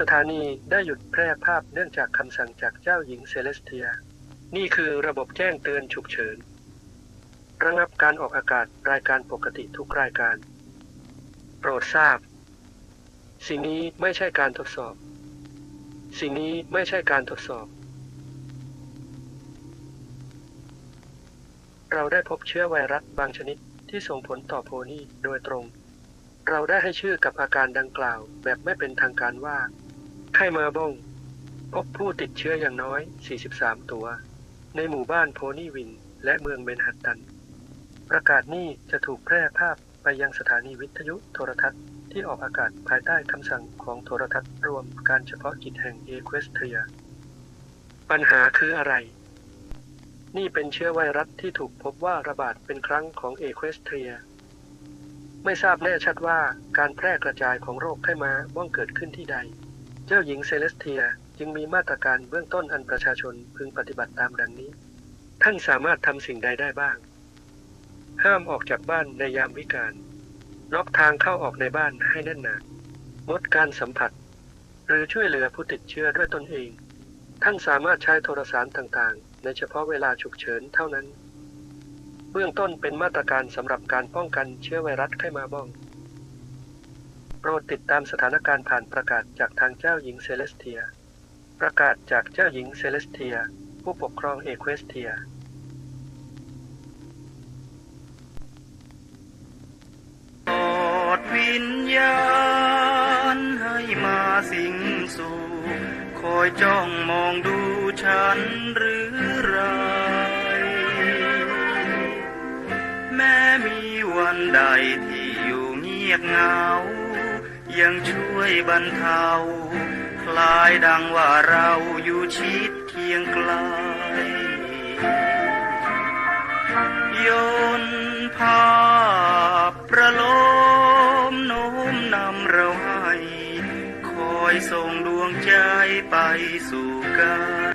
สถานีได้หยุดแพร่ภาพเนื่องจากคำสั่งจากเจ้าหญิงเซเลสเทีย นี่คือระบบแจ้งเตือนฉุกเฉิน ระงับการออกอากาศรายการปกติทุกรายการ โปรดทราบ สิ่งนี้ไม่ใช่การทดสอบ สิ่งนี้ไม่ใช่การทดสอบ เราได้พบเชื้อไวรัสบางชนิดที่ส่งผลต่อโพนี่โดยตรงเราได้ให้ชื่อกับอาการดังกล่าวแบบไม่เป็นทางการว่า ไข้มาบ้งพบผู้ติดเชื้ออย่างน้อย 43 ตัว ในหมู่บ้านโพนีวิน และเมืองเมนฮัตตัน ประกาศนี้จะถูกแพร่ภาพไปยังสถานีวิทยุโทรทัศน์ที่ออกอากาศภายใต้คำสั่งของโทรทัศน์รวมการเฉพาะกิจแห่งเอควสเทีย ปัญหาคืออะไร นี่เป็นเชื้อไวรัสที่ถูกพบว่าระบาดเป็นครั้งของเอควสเทีย ไม่ทราบแน่ชัดว่าการแพร่กระจายของโรคไข้มาบ้องเกิดขึ้นที่ใด เจ้าหญิงเซเลสเทียจึงมีมาตรการเบื้องต้นอันประชาชนพึงปฏิบัติตามดังนี้ ท่านสามารถทำสิ่งใดได้บ้าง ห้ามออกจากบ้านในยามวิกาลล็อกทางเข้าออกในบ้านให้แน่นหนางดการสัมผัส หรือช่วยเหลือผู้ติดเชื้อด้วยตนเอง ท่านสามารถใช้โทรสารต่างๆ ในเฉพาะเวลาฉุกเฉินเท่านั้น เบื้องต้นเป็นมาตรการสำหรับการป้องกันเชื้อไวรัสไข้มาบ้อง ปรดติดตามสถานการณ์ผ่านประกาศจากทางเจ้าหญิงเซเลสเทีย ประกาศจากเจ้าหญิงเซเลสเทีย ผู้ปกครองเอเควสเทีย โปรดวิญญาณให้มาสิงสู่ คอยจ้องมองดูฉันหรือไร แม้มีวันใดที่อยู่เงียบเหงา ยังช่วยบรรเทาคลายดังว่าเราอยู่ชิดเคียงไกลโยนภาพประโลมโน้มนำเราให้ คอยส่งดวงใจไปสู่กัน